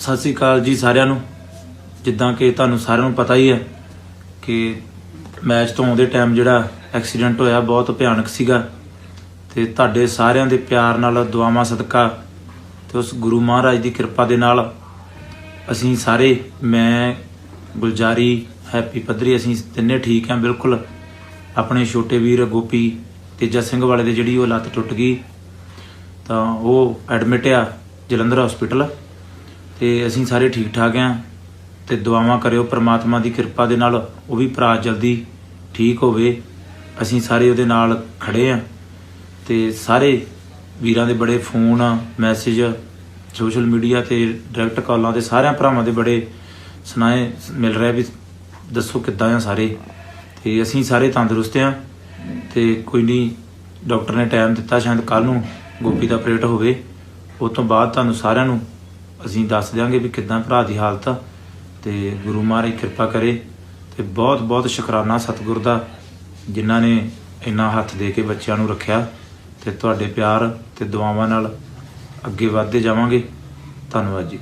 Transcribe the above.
ਸਤਿ ਸ੍ਰੀ ਅਕਾਲ ਜੀ ਸਾਰਿਆਂ ਨੂੰ। ਜਿੱਦਾਂ ਕਿ ਤੁਹਾਨੂੰ ਸਾਰਿਆਂ ਨੂੰ ਪਤਾ ਹੀ ਹੈ ਕਿ ਮੈਚ ਤੋਂ ਆਉਂਦੇ ਟਾਈਮ ਜਿਹੜਾ ਐਕਸੀਡੈਂਟ ਹੋਇਆ ਬਹੁਤ ਭਿਆਨਕ ਸੀਗਾ ਤੇ ਤੁਹਾਡੇ ਸਾਰਿਆਂ ਦੇ ਪਿਆਰ ਨਾਲ ਦੁਆਵਾਂ ਸਦਕਾ ਤੇ ਉਸ ਗੁਰੂ ਮਹਾਰਾਜ ਦੀ ਕਿਰਪਾ ਦੇ ਨਾਲ ਅਸੀਂ ਸਾਰੇ, ਮੈਂ, ਗੁਲਜਾਰੀ, ਹੈਪੀ ਪੱਧਰੀ, ਅਸੀਂ ਤਿੰਨੇ ਠੀਕ ਹਾਂ ਬਿਲਕੁਲ। ਆਪਣੇ ਛੋਟੇ ਵੀਰ ਗੋਪੀ, ਤੇਜਾ ਸਿੰਘ ਵਾਲੇ ਦੇ ਜਿਹੜੀ ਉਹ ਲੱਤ ਟੁੱਟ ਗਈ, ਤਾਂ ਉਹ ਐਡਮਿਟ ਆ ਜਲੰਧਰ ਹਸਪੀਟਲ ਤੇ ਅਸੀਂ ਸਾਰੇ ਠੀਕ ਠਾਕ ਆਂ ਤੇ ਦੁਆਵਾਂ ਕਰਿਓ, ਪ੍ਰਮਾਤਮਾ ਦੀ ਕਿਰਪਾ ਦੇ ਨਾਲ ਉਹ ਵੀ ਭਰਾ ਜਲਦੀ ਠੀਕ ਹੋਵੇ। ਅਸੀਂ ਸਾਰੇ ਉਹਦੇ ਨਾਲ ਖੜੇ ਆਂ ਤੇ ਸਾਰੇ ਵੀਰਾਂ ਦੇ ਬੜੇ ਫੋਨ, ਮੈਸੇਜ, ਸੋਸ਼ਲ ਮੀਡੀਆ ਤੇ ਡਾਇਰੈਕਟ ਕਾਲਾਂ ਤੇ ਸਾਰਿਆਂ ਭਰਾਵਾਂ ਦੇ ਬੜੇ ਸੁਨਾਏ ਮਿਲ ਰਿਹਾ ਵੀ ਦੱਸੋ ਕਿੱਦਾਂ ਆ ਸਾਰੇ। ਤੇ ਅਸੀਂ ਸਾਰੇ ਤੰਦਰੁਸਤ ਆਂ ਤੇ ਕੋਈ ਨਹੀਂ, ਡਾਕਟਰ ਨੇ ਟਾਈਮ ਦਿੱਤਾ, ਸ਼ਾਇਦ ਕੱਲ ਨੂੰ ਗੋਪੀ ਦਾ ਆਪਰੇਟ ਹੋਵੇ। ਉਸ ਤੋਂ ਬਾਅਦ ਤੁਹਾਨੂੰ ਸਾਰਿਆਂ ਨੂੰ ਅਸੀਂ ਦੱਸ ਦਿਆਂਗੇ ਵੀ ਕਿੱਦਾਂ ਭਰਾ ਦੀ ਹਾਲਤ ਆ ਤੇ ਗੁਰੂ ਮਹਾਰਾਜ ਕਿਰਪਾ ਕਰੇ ਤੇ ਬਹੁਤ ਬਹੁਤ ਸ਼ੁਕਰਾਨਾ ਸਤਿਗੁਰ ਦਾ ਜਿਨ੍ਹਾਂ ਨੇ ਇੰਨਾ ਹੱਥ ਦੇ ਕੇ ਬੱਚਿਆਂ ਨੂੰ ਰੱਖਿਆ ਤੇ ਤੁਹਾਡੇ ਪਿਆਰ ਤੇ ਦੁਆਵਾਂ ਨਾਲ ਅੱਗੇ ਵਧਦੇ ਜਾਵਾਂਗੇ। ਧੰਨਵਾਦ ਜੀ।